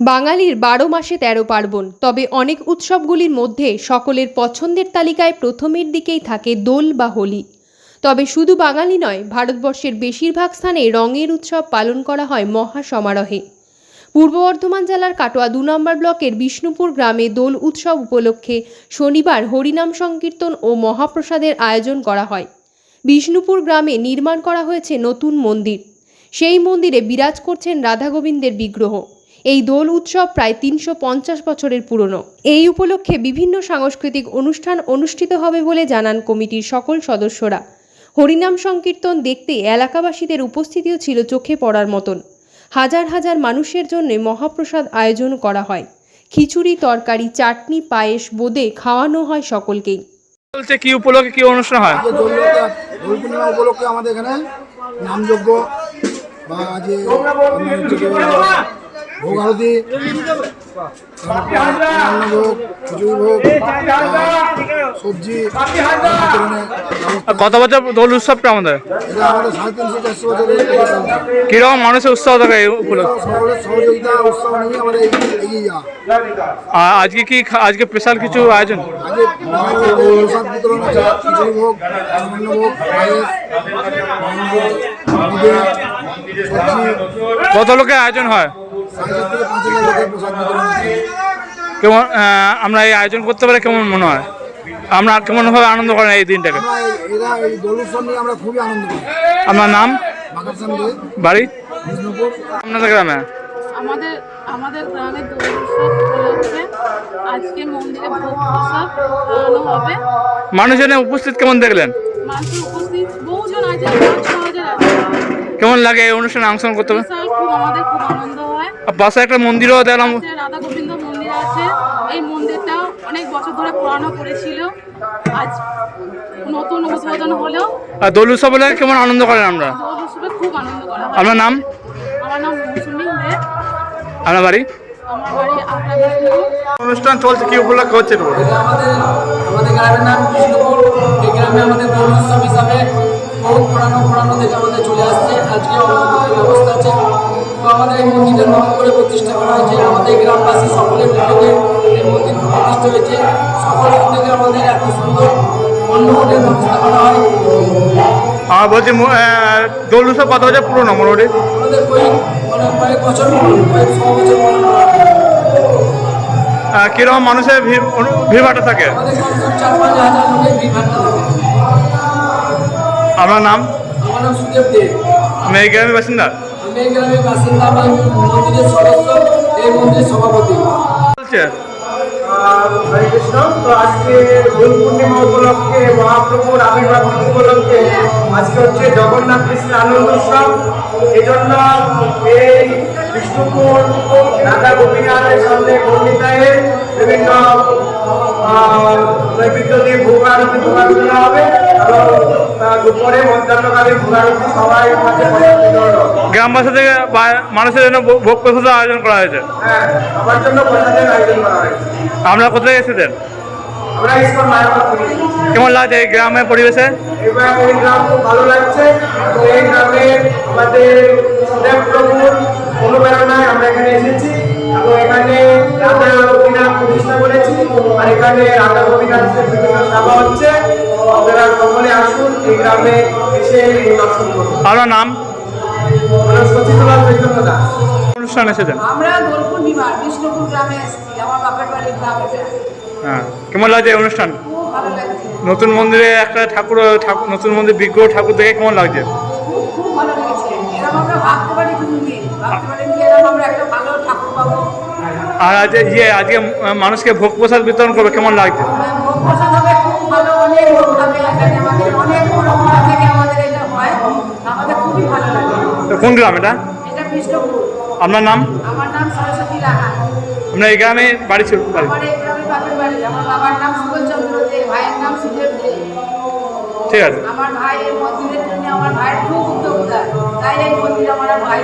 বাঙালির বারো মাসে তেরো পার্বণ, তবে অনেক উৎসবগুলির মধ্যে সকলের পছন্দের তালিকায় প্রথমের দিকেই থাকে দোল বা হোলি। তবে শুধু বাঙালি নয়, ভারতবর্ষের বেশিরভাগ স্থানে রঙের উৎসব পালন করা হয় মহা সমারোহে পূর্ব বর্ধমান জেলার কাটোয়া দু নম্বর ব্লকের বিষ্ণুপুর গ্রামে দোল উৎসব উপলক্ষে শনিবার হরিনাম সংকীর্তন ও মহাপ্রসাদের আয়োজন করা হয়। বিষ্ণুপুর গ্রামে নির্মাণ করা হয়েছে নতুন মন্দির। সেই মন্দিরে বিরাজ করছেন রাধা গোবিন্দের বিগ্রহ। এই দোল উৎসব প্রায় তিনশো পঞ্চাশ বছরের পুরনো। এই উপলক্ষে বিভিন্ন সাংস্কৃতিক অনুষ্ঠান অনুষ্ঠিত হবে বলে জানান কমিটির সকল সদস্যরা। হরিনাম সংকীর্তন দেখতে এলাকাবাসীদের উপস্থিতিও ছিল চোখে পড়ার মতন। হাজার হাজার মানুষের জন্য মহাপ্রসাদ আয়োজন করা হয়। খিচুড়ি তরকারি চাটনি পায়েস বোঁদে খাওয়ানো হয় সকলকেই। কি উপলক্ষে কি অনুষ্ঠান হয়? দোল দোল পূর্ণিমা উপলক্ষে আমাদের এখানে নামযজ্ঞ বা যে ভোগ আরতি তারপর অন্যান্য ভোগ খিচুড়ি ভোগ বা সবজি বিতরণের ব্যবস্থা। আর কত বছর দোল উৎসবটা আমাদের এটা আমাদের সাড়ে তিনশো চারশো বছরের থেকে চলছে। কীরকম মানুষের উৎসাহ থাকে এই উপলক্ষে? সকলের সহযোগিতা উৎসাহ নিয়ে আমরা এগিয়ে এগিয়ে যাওয়া। আর আজকে কি খা- আজকে স্পেশাল কিছু আয়োজন? আজকে মহাপ্রসাদ প্রসাদ বিতরণ আছে। খিচুড়ি ভোগ অন্যান্য ভোগ পায়েস বোঁদে, সবজি। কত লোকের আয়োজন হয়? কেমন আমরা এই আয়োজন করতে পারে কেমন মনে হয়? আমরা কেমনভাবে আনন্দ করেন এই দিনটাকে? আমরা খুবই আনন্দ করি। আপনার নাম? বাড়ি? আপনাদের গ্রামে? আমাদের আমাদের গ্রামে দোল উৎসব আজকে মন্দিরে ভোগ প্রসাদ খাওয়ানো হবে। মানুষজনে উপস্থিত কেমন দেখলেন? উপস্থিত। বহুজন আছে কেমন লাগে এই অনুষ্ঠানে অংশগ্রহণ করতে? আমাদের খুব আর পাশে একটা মন্দিরও দেখলাম পাশে রাধা গোবিন্দ মন্দির আছে। এই মন্দিরটা অনেক বছর ধরে পুরানো করেছিল। আজ নতুন উদ্বোধন হলেও আর দোল উৎসব হলে কেমন আনন্দ করেন আমরা? দোল উৎসবে খুব আনন্দ করা হয়। আপনার নাম? আমার নাম মৌসুমী দে। আপনার বাড়ি? আমার বাড়ি আগ্রা অনুষ্ঠান চলছে কি উপলক্ষে হচ্ছে আমাদের আমাদের গ্রামের নাম কৃষ্ণপুর। এই গ্রামে আমাদের দোল উৎসব হিসাবে বহু পুরানো পুরানো থেকে আমাদের চলে আসছে। আজকে মন্দিরটা প্রতিষ্ঠা করা হয়েছে। আমাদের গ্রামবাসী সকলের উদ্যোগে এই মন্দির প্রতিষ্ঠা হয়েছে সকলের উদ্যোগে আমাদের এত সুন্দর অন্নকূটের ব্যবস্থা করা হয়। আর বলছি দোল উৎসব কত বছর পুরনো মোটামুটি? আমাদের কয়েক মানে বছর কয়েক ছ বছর কীরকম মানুষের ভিড় ভিড়ভাট্টা থাকে? আপনার নাম? আমার নাম সুদেব দেব আমি এই গ্রামের বাসিন্দা? আমি গ্রামের বাসিন্দা আমি মন্দিরের সদস্য এই মন্দিরের সভাপতি। হরে কৃষ্ণ তো আজকে দোল পূর্ণিমা উপলক্ষে মহাপ্রভুর আবির্ভাব উপলক্ষে আজকে হচ্ছে জগন্নাথ কৃষ্ণের আনন্দ উৎসব। এই জন্য এই বিষ্ণুপুর রাধা গোপীনাথের সামনে গণ্ডিতায় বিভিন্ন আহ, নৈবেদ্য দিয়ে ভোগ আরতি ভোগ আরতি হবে। গ্রামবাসী থেকে মানুষের জন্য ভোগ প্রসাদের আয়োজন করা হয়েছে। আপনারা কোথায় এসেছেন? কেমন লাগছে এই গ্রামের পরিবেশে? ভালো লাগছে এই গ্রামে আমাদের অনুপ্রেরণায় আমরা এখানে এসেছি এবং এখানে রাধা প্রতিষ্ঠা করেছি আর এখানে রাধা গোপীনাথের হচ্ছে। এই গ্রামে এসে দর্শন করুন। আপনার নাম? সচিতলাল চৈতন্য দাস। অনুষ্ঠান এসেছেন? আমরা দোল পূর্ণিমা বিষ্ণুপুর গ্রামে এসেছি। আমার বাপের বাড়ির গ্রাম হ্যাঁ। কেমন লাগছে এই অনুষ্ঠান? খুব ভালো লাগছে। নতুন মন্দিরে একটা ঠাকুর নতুন মন্দির বিজ্ঞ ঠাকুর দেখে কেমন লাগছে? আর আজ ইয়ে আজকে মানুষকে ভোগ প্রসাদ বিতরণ করবে কেমন লাগছে? ভোগ প্রসাদ হবে খুব ভালো অনেক লোক খাবে। এখানে আমাদের অনেক পরম্পরা থেকে আমাদের এটা হয় আমাদের খুবই ভালো লাগে তো কোন গ্রাম এটা? আপনার নাম? আমার নাম সরস্বতী রাহা আপনার এই গ্রামে বাড়ি ছিল আমার এই গ্রামের বাপের বাড়ি। আমার বাবার নাম সুবলচন্দ্র দে ভাইয়ের নাম সুদেব দে। ঠিক আছে। আমার মন্দিরের জন্য আমার ভাইয়ের খুব উদ্যোক্তা। তাই এই মন্দির আমার ভাই